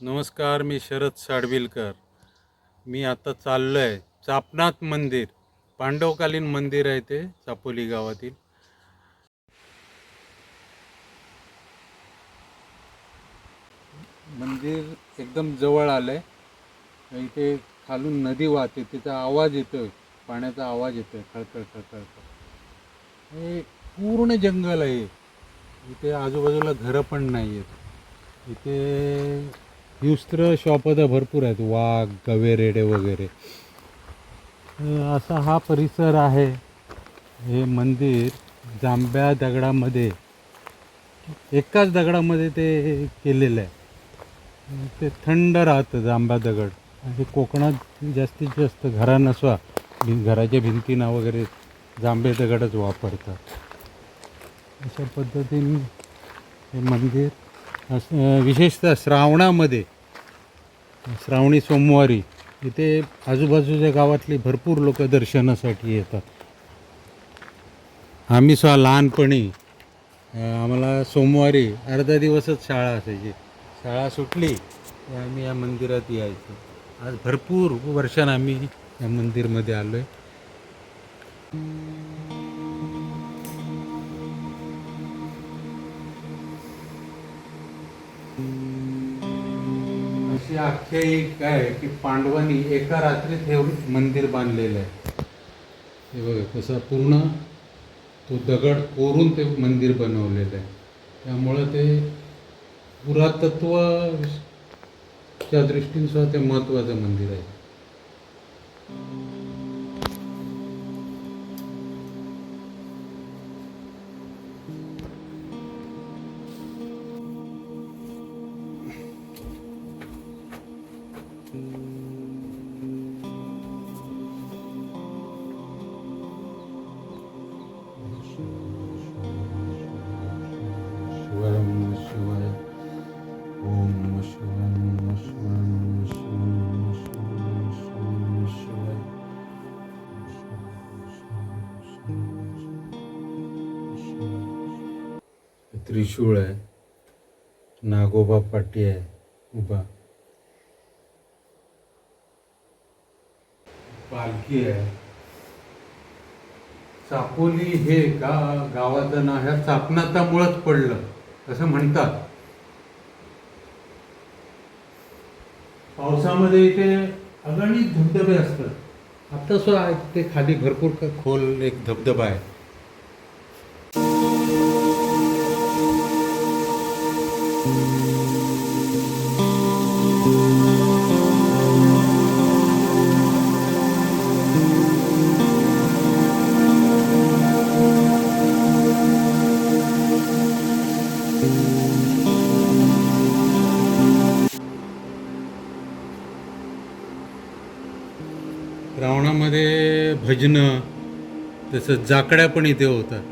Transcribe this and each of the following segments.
नमस्कार मी शरद साडविलकर. मी आता चाललो आहे चापनाथ मंदिर पांडवकालीन मंदिर आहे ते चापोली गावातील. मंदिर एकदम जवळ आलं आहे इथे खालून नदी वाहते तिचा आवाज येतोय पाण्याचा आवाज येतोय खळखळ खळखळ हे पूर्ण जंगल आहे. इथे आजूबाजूला घरं पण नाही आहेत इथे हिवस्त्र शॉप आता भरपूर आहेत वाघ गवे रेडे वगैरे. असा हा परिसर आहे हे मंदिर जांभ्या दगडामध्ये. एकाच दगडामध्ये ते केलेलं आहे. ते थंड राहतं जांभ्या दगड. आणि कोकणात जास्तीत जास्त घरा नसवा घराच्या भिंतींना वगैरे जांभे दगडच वापरतात. अशा पद्धतीने हे मंदिर असं विशेषतः श्रावणामध्ये श्रावणी सोमवारी इथे आजूबाजूच्या गावातली भरपूर लोक दर्शनासाठी येतात. आम्ही स्वा लहानपणी आम्हाला सोमवारी अर्धा दिवसच शाळा असायची. शाळा सुटली की आम्ही या मंदिरात यायचो. आज भरपूर वर्षानं आम्ही या मंदिरमध्ये आलो आहे याची आख्यायिका आहे की पांडवांनी एका रात्रीत हे मंदिर बांधलेलं आहे. हे बघा कसं पूर्ण तो दगड कोरून ते मंदिर बनवलेलं आहे. त्यामुळं ते पुरातत्वच्या दृष्टीने सुद्धा ते महत्त्वाचं मंदिर आहे. शिवाय शिवाय ओम शिवाय शिवाय शिवाय शिवाय शिवाय त्रिशूळ आहे. नागोबा पाटी आहे. उभा. पालखी आहे. चापोली हे गा गावाचं नाव ह्या चापनातामुळंच पडलं. असं म्हणतात. पावसामध्ये इथे अगणित धबधबे असतात. आता सुद्धा ते खाली भरपूर खोल एक धबधबा आहे. रावणामध्ये भजनं तसंच जाकड्या पण इथे होतात.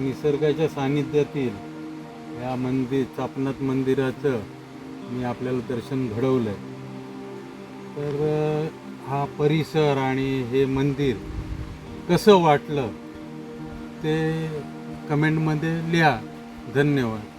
निसर्गाच्या सानिध्यातील या मंदिर चापनाथ मंदिराचं मी आपल्याला दर्शन घडवलं आहे तर हा परिसर आणि हे मंदिर कसं वाटलं? ते कमेंटमध्ये लिहा. धन्यवाद.